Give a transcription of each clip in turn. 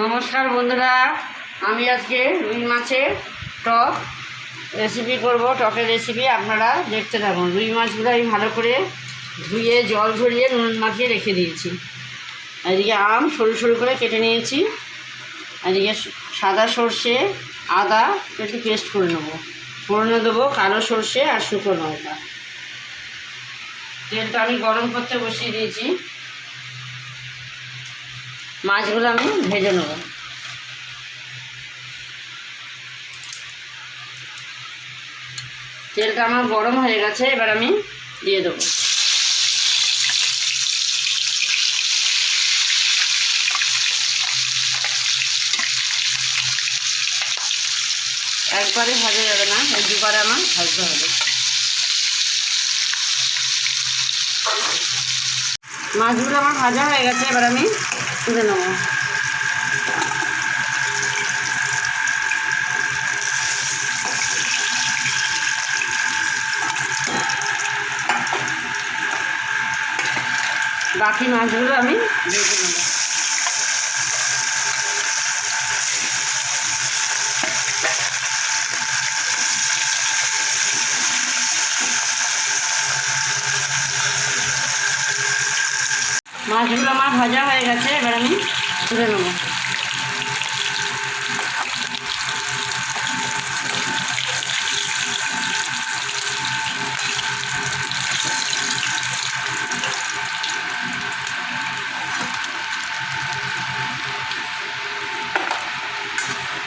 নমস্কার বন্ধুরা, আমি আজকে রুই মাছের টক রেসিপি করব। টকের রেসিপি আপনারা দেখতে থাকুন। রুই মাছগুলো আমি ভালো করে ধুয়ে, জল ঝরিয়ে, নুন মাখিয়ে রেখে দিয়েছি। এদিকে আম সরু সরু করে কেটে নিয়েছি। এদিকে সাদা সর্ষে, আদা, একটু পেস্ট করে নেব। ফোড়নে দেবো কালো সর্ষে আর শুকনো লঙ্কা তেলটা আমি গরম করতে বসিয়ে দিয়েছি। মাছগুলো আমি ভেজে নেব। তেলটা আমার গরম হয়ে গেছে, এবার আমি দিয়ে দেবো। একবারে ভাজা যাবে না, এই দুবারে আমার ভাজতে হবে। মাছগুলো আমার ভাজা হয়ে গেছে, এবার আমি তুলে নেব। বাকি মাছগুলো আমি ভেজে নেব। মাছগুলো আমার ভাজা হয়ে গেছে, এবার আমি তুলে নেব।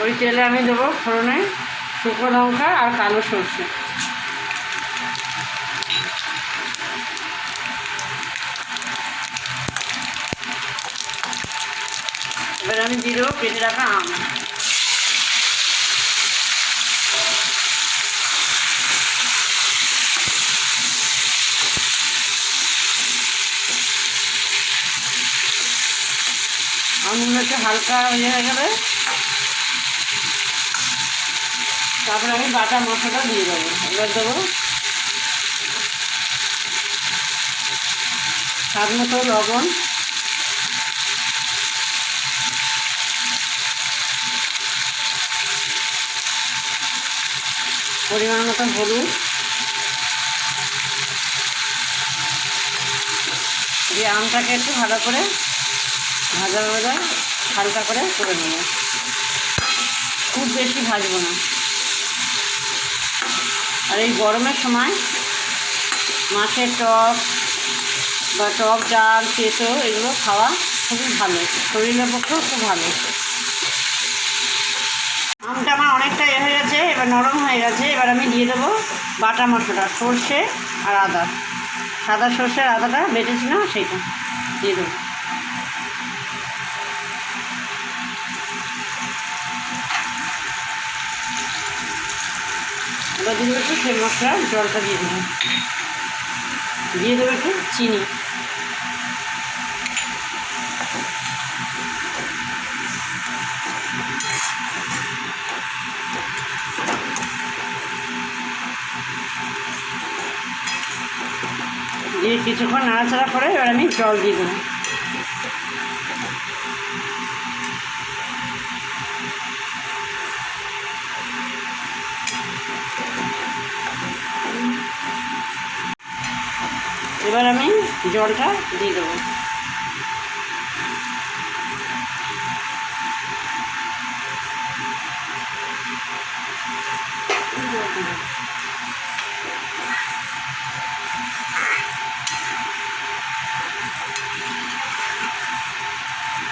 ওই তেলে আমি দেবো ফোড়নে শুকনো লঙ্কা আর কালো সর্ষে। এবার আমি দিয়ে দেবো রাখা আম। আমগুলো হালকা ইয়ে হয়ে গেলে তারপরে আমি বাটা মশলাটা দিয়ে দেবো। এবার দেবো স্বাদ মতো লবণ। পরিমাণ মতো হলুদ দিয়ে আমটাকে একটু ভালো করে ভাজা ভাজা হালকা করে করে নেব। খুব বেশি ভাজবো না। আর এই গরমের সময় মাছের টক বা টক ডাল, তেতো এগুলো খাওয়া খুবই ভালো। শরীরের পক্ষেও খুব ভালো। আমটা আমার অনেকটা এ হয়ে গেছে, এবার নরম হয়ে গেছে, এবার আমি দিয়ে দেবো বাটা মশলা, সর্ষে আর আদা। সাদা সর্ষে আর আদাটা বেটেছি না সেইটা দিয়ে দেবো। এবার দিয়ে দেবো একটু সেই মশলার জলটা দিয়ে দেবো। দিয়ে দেবো একটু চিনি। দিয়ে কিছুক্ষণ নাড়াচাড়া করে এবার আমি জল দিয়ে দেবো। এবার আমি জলটা দিয়ে দেবো।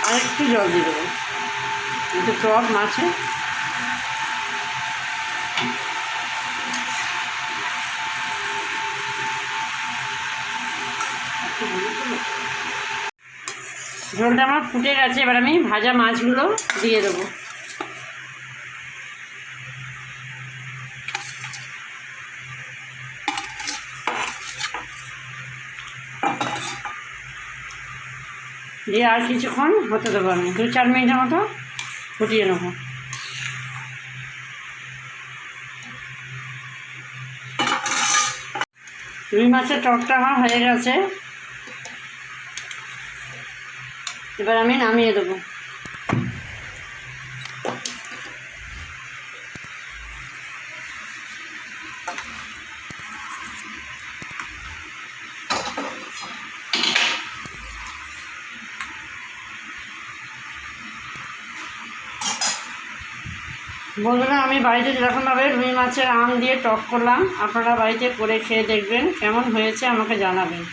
আর একটু জল দিয়ে দেবো। একটু টক মাছে। ঝোলটা আমার ফুটে গেছে, এবার আমি ভাজা মাছগুলো দিয়ে দেবো। দিয়ে আর কিছুক্ষণ হতে দেবো আমি। দু চার মিনিটের মতো ফুটিয়ে নেব। রুই মাছের টকটা আমার হয়ে গেছে। এবার আমি নামিয়ে দেবো। বন্ধুরা, আমি বাড়িতে যেরকমভাবে রুই মাছের আম দিয়ে টক করলাম, আপনারা বাড়িতে করে খেয়ে দেখবেন কেমন হয়েছে, আমাকে জানাবেন।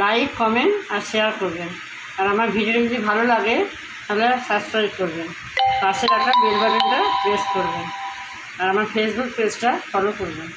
লাইক কমেন্ট আর শেয়ার করবেন। আর আমার ভিডিও যদি ভালো লাগে, তাহলে সাবস্ক্রাইব করবেন। পাশে রাখা বেল বাটনটা প্রেস করবেন। আর আমার ফেসবুক পেজটা ফলো করবেন।